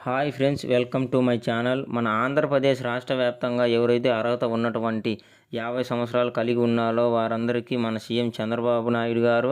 Hi friends welcome to my channel. మన ఆంధ్రప్రదేశ్ రాష్ట్ర వ్యాప్తంగా ఎవరైతే అర్హత ఉన్నటువంటి యాభై సంవత్సరాలు కలిగి ఉన్నారో వారందరికీ మన సీఎం చంద్రబాబు నాయుడు గారు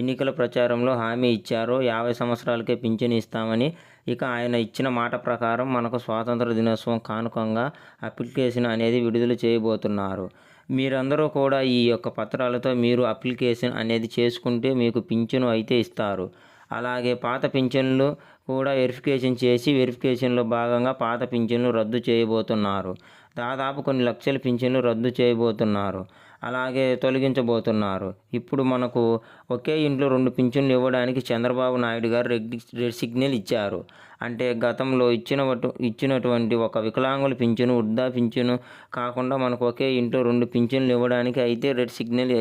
ఎన్నికల ప్రచారంలో హామీ ఇచ్చారు. యాభై సంవత్సరాలకే పింఛను ఇస్తామని ఇక ఆయన ఇచ్చిన మాట ప్రకారం మనకు స్వాతంత్ర దినోత్సవం కానుకంగా అప్లికేషన్ అనేది విడుదల చేయబోతున్నారు. మీరందరూ కూడా ఈ యొక్క పత్రాలతో మీరు అప్లికేషన్ అనేది చేసుకుంటే మీకు పింఛను అయితే ఇస్తారు. అలాగే పాత పింఛన్లు కూడా వెరిఫికేషన్ చేసి వెరిఫికేషన్లో భాగంగా పాత పింఛన్లు రద్దు చేయబోతున్నారు. దాదాపు కొన్ని లక్షల పింఛన్లు రద్దు చేయబోతున్నారు. అలాగే తొలగించబోతున్నారు. ఇప్పుడు మనకు ఒకే ఇంట్లో రెండు పింఛన్లు ఇవ్వడానికి చంద్రబాబు నాయుడు గారు రెడ్ రెడ్ సిగ్నల్ ఇచ్చారు. అంటే గతంలో ఇచ్చిన ఇచ్చినటువంటి ఒక వికలాంగుల పింఛను వృద్ధా పింఛను కాకుండా మనకు ఒకే ఇంట్లో రెండు పింఛన్లు ఇవ్వడానికి అయితే రెడ్ సిగ్నల్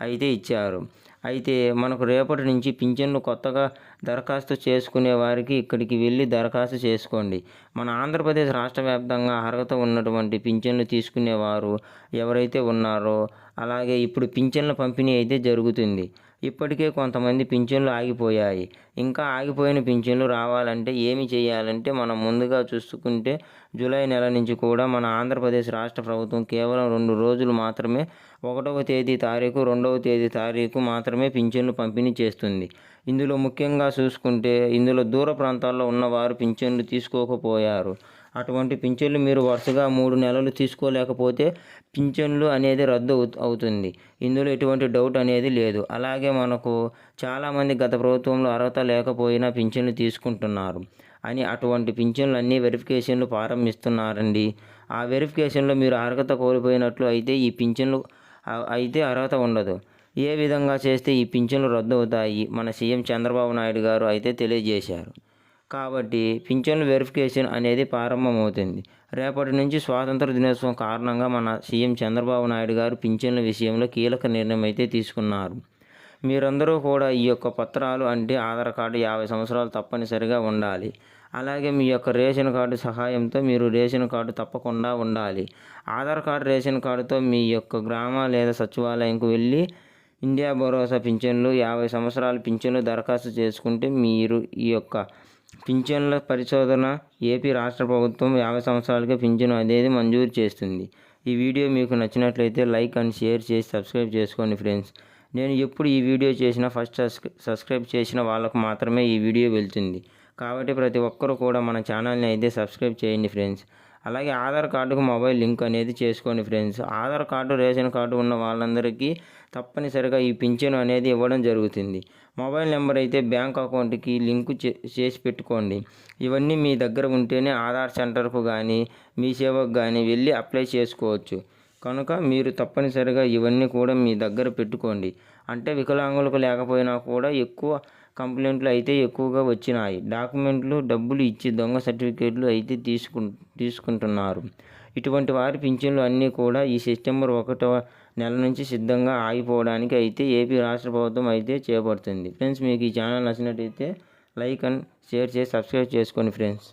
అయితే ఇచ్చారు. అయితే మనకు రేపటి నుంచి పింఛన్లు కొత్తగా దరఖాస్తు చేసుకునే వారికి ఇక్కడికి వెళ్ళి దరఖాస్తు చేసుకోండి. మన ఆంధ్రప్రదేశ్ రాష్ట్ర వ్యాప్తంగా అర్హత ఉన్నటువంటి పింఛన్లు తీసుకునేవారు ఎవరైతే ఉన్నారో అలాగే ఇప్పుడు పింఛన్ల పంపిణీ అయితే జరుగుతుంది. ఇప్పటికే కొంతమంది పింఛన్లు ఆగిపోయాయి. ఇంకా ఆగిపోయిన పింఛన్లు రావాలంటే ఏమి చేయాలంటే మనం ముందుగా చూసుకుంటే జూలై నెల నుంచి కూడా మన ఆంధ్రప్రదేశ్ రాష్ట్ర ప్రభుత్వం కేవలం రెండు రోజులు మాత్రమే ఒకటవ తేదీ తారీఖు రెండవ తేదీ తారీఖు మాత్రమే పింఛన్లు పంపిణీ చేస్తుంది. ఇందులో ముఖ్యంగా చూసుకుంటే ఇందులో దూర ప్రాంతాల్లో ఉన్నవారు పింఛన్లు తీసుకోకపోయారు. అటువంటి పింఛన్లు మీరు వరుసగా మూడు నెలలు తీసుకోలేకపోతే పింఛన్లు అనేది రద్దు అవుతుంది. ఇందులో ఎటువంటి డౌట్ అనేది లేదు. అలాగే మనకు చాలామంది గత ప్రభుత్వంలో అర్హత లేకపోయినా పింఛన్లు తీసుకుంటున్నారు అని అటువంటి పింఛన్లు అన్నీ వెరిఫికేషన్లు ప్రారంభిస్తున్నారండి. ఆ వెరిఫికేషన్లో మీరు అర్హత కోల్పోయినట్లు అయితే ఈ పింఛన్లు అయితే అర్హత ఉండదు. ఏ విధంగా చేస్తే ఈ పింఛన్లు రద్దు అవుతాయి? మన సీఎం చంద్రబాబు నాయుడు గారు అయితే తెలియజేశారు. కాబట్టి పింఛన్ల వెరిఫికేషన్ అనేది ప్రారంభమవుతుంది. రేపటి నుంచి స్వాతంత్ర దినోత్సవం కారణంగా మన సీఎం చంద్రబాబు నాయుడు గారు పింఛన్ల విషయంలో కీలక నిర్ణయం అయితే తీసుకున్నారు. మీరందరూ కూడా ఈ యొక్క పత్రాలు అంటే ఆధార్ కార్డు యాభై సంవత్సరాలు తప్పనిసరిగా ఉండాలి. అలాగే మీ యొక్క రేషన్ కార్డు సహాయంతో మీరు రేషన్ కార్డు తప్పకుండా ఉండాలి. ఆధార్ కార్డు రేషన్ కార్డుతో మీ యొక్క గ్రామ లేదా సచివాలయంకు వెళ్ళి ఇండియా భరోసా పింఛన్లు యాభై సంవత్సరాల పింఛన్లు దరఖాస్తు చేసుకుంటే మీరు ఈ యొక్క పింఛన్ల పరిశోధన ఏపీ రాష్ట్ర ప్రభుత్వం యాభై సంవత్సరాలకే పింఛను అనేది మంజూరు చేస్తుంది. ఈ వీడియో మీకు నచ్చినట్లయితే లైక్ అండ్ షేర్ చేసి సబ్స్క్రైబ్ చేసుకోండి ఫ్రెండ్స్. నేను ఎప్పుడు ఈ వీడియో చేసినా ఫస్ట్ సబ్స్క్రైబ్ చేసిన వాళ్ళకు మాత్రమే ఈ వీడియో వెళ్తుంది. కాబట్టి ప్రతి ఒక్కరూ కూడా మన ఛానల్ని అయితే సబ్స్క్రైబ్ చేయండి ఫ్రెండ్స్. అలాగే ఆధార్ కార్డుకు మొబైల్ లింక్ అనేది చేసుకోండి friends. Aadhaar card ration card ఉన్న వాళ్ళందరికీ తప్పనిసరిగా ఈ పింఛను అనేది ఇవ్వడం జరుగుతుంది. మొబైల్ నెంబర్ అయితే బ్యాంక్ అకౌంట్కి లింకు చేసి పెట్టుకోండి. ఇవన్నీ మీ దగ్గర ఉంటేనే ఆధార్ సెంటర్కు కానీ మీ సేవకు కానీ వెళ్ళి అప్లై చేసుకోవచ్చు. కనుక మీరు తప్పనిసరిగా ఇవన్నీ కూడా మీ దగ్గర పెట్టుకోండి. అంటే వికలాంగులకు లేకపోయినా కూడా ఎక్కువ కంప్లైంట్లు అయితే ఎక్కువగా వచ్చినాయి. డాక్యుమెంట్లు డబ్బులు ఇచ్చి దొంగ సర్టిఫికేట్లు అయితే తీసుకు తీసుకుంటున్నారు. ఇటువంటి వారి పింఛన్లు అన్నీ కూడా ఈ సెప్టెంబర్ ఒకటవ నెల నుంచి సిద్ధంగా ఆగిపోవడానికి అయితే ఏపీ రాష్ట్ర ప్రభుత్వం అయితే చేపడుతుంది. ఫ్రెండ్స్ మీకు ఈ ఛానల్ నచ్చినట్టయితే లైక్ అండ్ షేర్ చేసి సబ్స్క్రైబ్ చేసుకోండి ఫ్రెండ్స్.